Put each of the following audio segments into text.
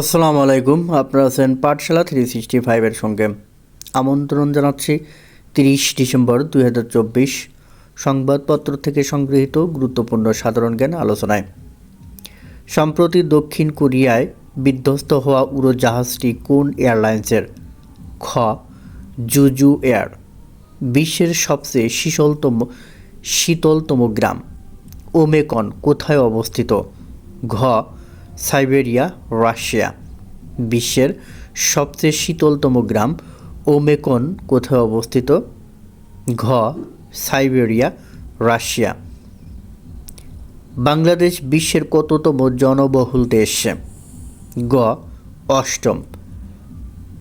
আসসালামু আলাইকুম, আপনারা আছেন পাঠশালা থ্রি সিক্সটি ফাইভের সঙ্গে। আমন্ত্রণ জানাচ্ছি তিরিশ ডিসেম্বর দুই হাজার চব্বিশ, সংবাদপত্র থেকে সংগৃহীত গুরুত্বপূর্ণ সাধারণ জ্ঞান আলোচনায়। সম্প্রতি দক্ষিণ কোরিয়ায় বিধ্বস্ত হওয়া উড়োজাহাজটি কোন এয়ারলাইন্সের? খ, জুজু এয়ার, বিশ্বের সবচেয়ে শীতলতম শীতলতম গ্রাম, ওমেকন কোথায় অবস্থিত? ঘ সাইবেরিয়া, রাশিয়া, বিশ্বের সবচেয়ে শীতলতম গ্রাম ওমেকন কোথায় অবস্থিত? ঘ. Siberia, Russia. বাংলাদেশ বিশ্বের কততম জনবহুল দেশ? গ. অষ্টম।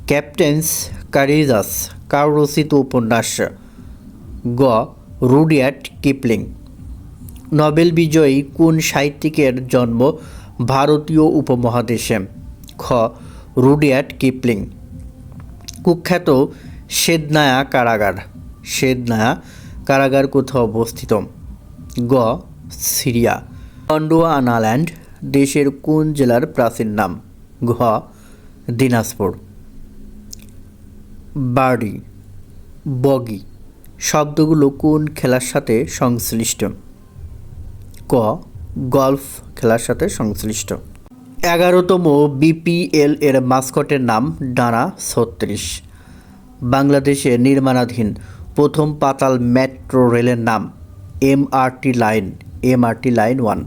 ক্যাপ্টেন্স কারিজাস কার রচিত উপন্যাস। গ. রুডিয়াট কিপলিং। নোবেল বিজয়ী কোন সাহিত্যিকের জন্ম ভারতীয় উপমহাদেশে। খ রুডিয়াট কিপলিং। কুখ্যাত শেদনায়া কারাগার। শেদনায়া কারাগার কোথাও অবস্থিত। গ, সিরিয়া। গন্ডোয়ানাল্যান্ড দেশের কোন জেলার প্রাচীন নাম? ঘ, দিনাজপুর। বার্ডি, বগি শব্দগুলো কোন খেলার সাথে সংশ্লিষ্ট? ক গলফ খেলার সাথে সংশ্লিষ্ট। এগারোতম বিপিএল এর মাস্কটের নাম ডানা ছত্রিশ। বাংলাদেশে নির্মাণাধীন প্রথম পাতাল মেট্রো রেলের নাম MRT line MRT line one.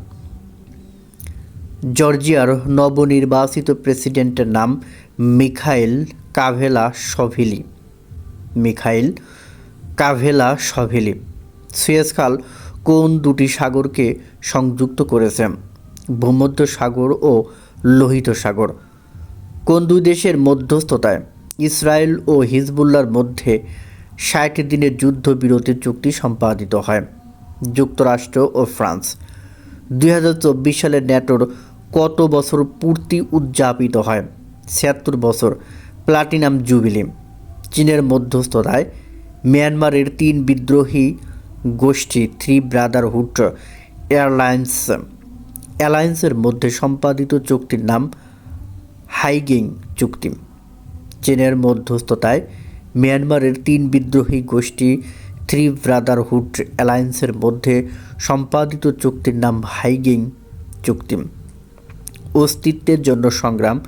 জর্জিয়ার নবনির্বাচিত প্রেসিডেন্টের নাম Mikheil Saakashvili. Mikheil Saakashvili. Suez খাল কোন দুটি সাগরকে সংযুক্ত করেছে? ভূমধ্য সাগর ও লোহিত সাগর। কোন দুই দেশের মধ্যস্থতায় ইসরায়েল ও হিজবুল্লার মধ্যে ষাট দিনের যুদ্ধবিরতির চুক্তি সম্পাদিত হয়? যুক্তরাষ্ট্র ও ফ্রান্স। দুই হাজার চব্বিশ সালে ন্যাটোর কত বছর পূর্তি উদযাপিত হয়? ছিয়াত্তর বছর, প্লাটিনাম জুবিলি। চীনের মধ্যস্থতায় মিয়ানমারের তিন বিদ্রোহী গোষ্ঠী থ্রি ব্রাদারহুড এয়ারলাইন্স অ্যালায়েন্সের মধ্যে সম্পাদিত চুক্তির নাম হাইগিং চুক্তি। চীনের মধ্যস্থতায় মিয়ানমারের তিন বিদ্রোহী গোষ্ঠী থ্রি ব্রাদারহুড অ্যালায়েন্সের মধ্যে সম্পাদিত চুক্তির নাম হাইগিং চুক্তি। অস্তিত্বের জন্য সংগ্রাম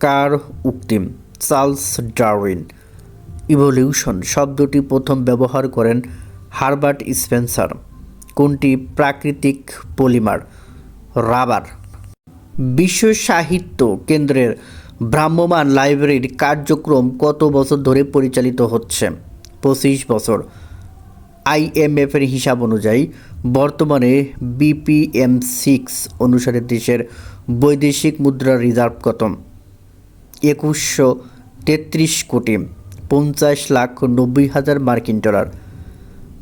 কার উক্তিম? Charles Darwin. ইভলিউশন শব্দটি প্রথম ব্যবহার করেন হারবার্ট স্পেন্সার, কোনটি প্রাকৃতিক পলিমার? রাবার। বিশ্ব সাহিত্য কেন্দ্রের ভ্রাম্যমাণ লাইব্রেরির কার্যক্রম কত বছর ধরে পরিচালিত হচ্ছে? পঁচিশ বছর। আইএমএফের হিসাব অনুযায়ী বর্তমানে বিপিএম সিক্স অনুসারে দেশের বৈদেশিক মুদ্রার রিজার্ভ কত একুশশো তেত্রিশ কোটি, পঞ্চাশ লাখ নব্বই হাজার মার্কিন ডলার।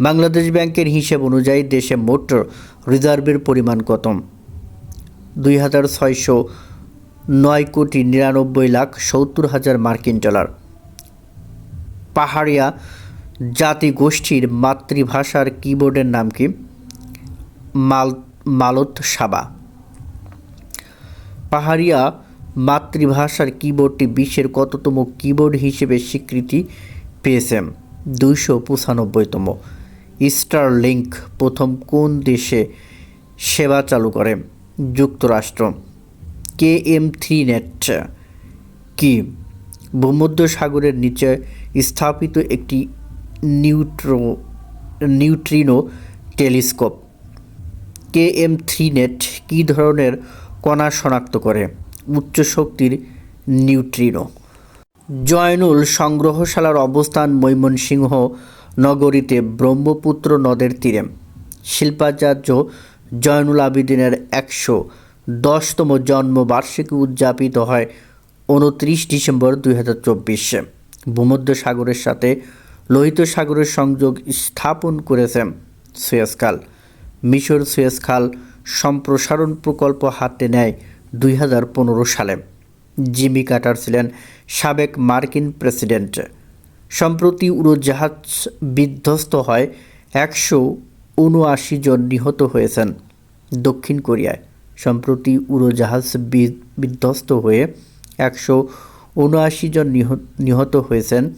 বাংলাদেশ ব্যাংকের হিসেব অনুযায়ী দেশে মোট রিজার্ভের পরিমাণ কত? দুই হাজার ছয়শো নয় কোটি নিরানব্বই লাখ সত্তর হাজার মার্কিন ডলার। পাহাড়িয়া জাতিগোষ্ঠীর মাতৃভাষার কিবোর্ডের নাম কি? মাল, মালত সাবা। পাহাড়িয়া মাতৃভাষার কিবোর্ডটি বিশ্বের কততম কিবোর্ড হিসেবে স্বীকৃতি পেয়েছে? দুইশো পঁচানব্বইতম। স্টার লিঙ্ক প্রথম কোন দেশে সেবা চালু করে? যুক্তরাষ্ট্র। K M three net. কি? ভূমধ্য সাগরের নিচে স্থাপিত একটি নিউট্রো, neutrino telescope. K M three net কী ধরনের কণা শনাক্ত করে? উচ্চ শক্তির নিউট্রিনো। জয়নুল সংগ্রহশালার অবস্থান ময়মনসিংহ নগরীতে ব্রহ্মপুত্র নদের তীরে। শিল্পাচার্য জয়নুল আবিদিনের একশো দশতম জন্মবার্ষিকী উদযাপিত হয় উনত্রিশ ডিসেম্বর দুই হাজার চব্বিশে। ভূমধ্য সাগরের সাথে লোহিত সাগরের সংযোগ স্থাপন করেছে সুয়েজখাল মিশর সুয়েজখাল সম্প্রসারণ প্রকল্প হাতে নেয় দুই হাজার পনেরো সালে। জিমি কাটার ছিলেন সাবেক মার্কিন প্রেসিডেন্ট। সম্প্রতি উড়োজাহাজ বিধ্বস্ত হয় একশো উনআশি জন নিহত হয়েছেন দক্ষিণ কোরিয়ায়। সম্প্রতি উড়োজাহাজ বিধ্বস্ত হয়ে একশো উনআশি জন নিহ- নিহত হয়েছেন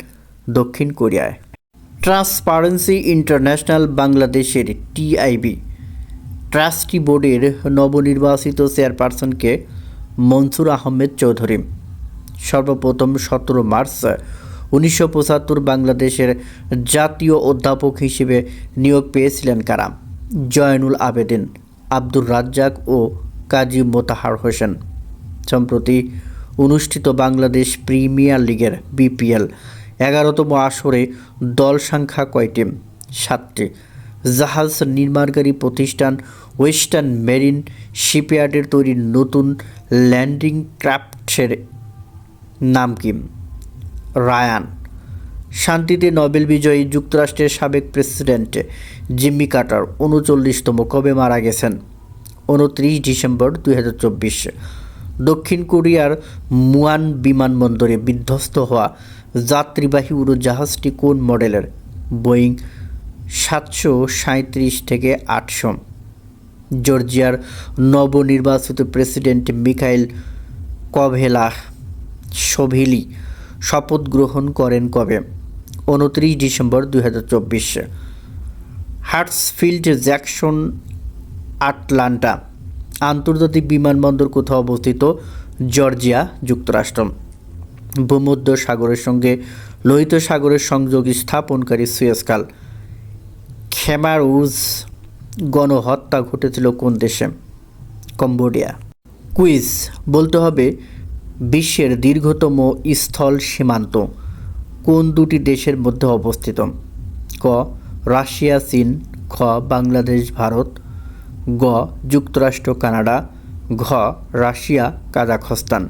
দক্ষিণ কোরিয়ায়। ট্রান্সপারেন্সি ইন্টারন্যাশনাল বাংলাদেশের টিআইবি ট্রাস্টি বোর্ডের নবনির্বাচিত চেয়ারপারসনকে মনসুর আহমেদ চৌধুরী। সর্বপ্রথম সতেরো মার্চ উনিশশো পঁচাত্তর বাংলাদেশের জাতীয় অধ্যাপক হিসেবে নিয়োগ পেয়েছিলেন কারা? জয়নুল আবেদিন, আব্দুর রাজ্জাক ও কাজী মোতাহার হোসেন। সম্প্রতি অনুষ্ঠিত বাংলাদেশ প্রিমিয়ার লিগের বিপিএল এগারোতম আসরে দল সংখ্যা কয়টি? সাতটি। জাহাজ নির্মাণকারী প্রতিষ্ঠান ওয়েস্টার্ন মেরিন শিপইয়ার্ডের তৈরি নতুন ল্যান্ডিং ক্রাফটের নাম কি? রায়ান। শান্তিতে নোবেল বিজয়ী যুক্তরাষ্ট্রের সাবেক প্রেসিডেন্ট জিম্মি কার্টার উনচল্লিশতম কবে মারা গেছেন? উনত্রিশ ডিসেম্বর দু হাজার চব্বিশ। দক্ষিণ কোরিয়ার মুয়ান বিমানবন্দরে বিধ্বস্ত হওয়া যাত্রীবাহী উড়োজাহাজটি কোন মডেলের? বোয়িং সাতশো সাঁত্রিশ থেকে আটশো। জর্জিয়ার নবনির্বাচিত প্রেসিডেন্ট মিখাইল কভেলা সোভিলি শপথ গ্রহণ করেন কবে? উনত্রিশ ডিসেম্বর দুই চব্বিশ। হার্টসফিল্ড, জ্যাকসন, আটলান্টা আন্তর্জাতিক বিমানবন্দর কোথাও অবস্থিত? জর্জিয়া, যুক্তরাষ্ট্র। ভূমধ্য সাগরের সঙ্গে লোহিত সাগরের সংযোগ স্থাপনকারী সুয়েসকাল খেমারুজ গণহত্যা ঘটেছিল কোন দেশে? কম্বোডিয়া। কুইজ, বলতে হবে বিশ্বের দীর্ঘতম স্থল সীমান্ত, কোন দুটি দেশের মধ্যে অবস্থিত? ক, রাশিয়া, চীন। খ, বাংলাদেশ, ভারত। গ, যুক্তরাষ্ট্র, কানাডা। ঘ, রাশিয়া, কাজাখস্তান।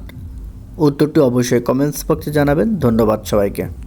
উত্তরটি অবশ্যই কমেন্টস বক্সে জানাবেন। ধন্যবাদ সবাইকে।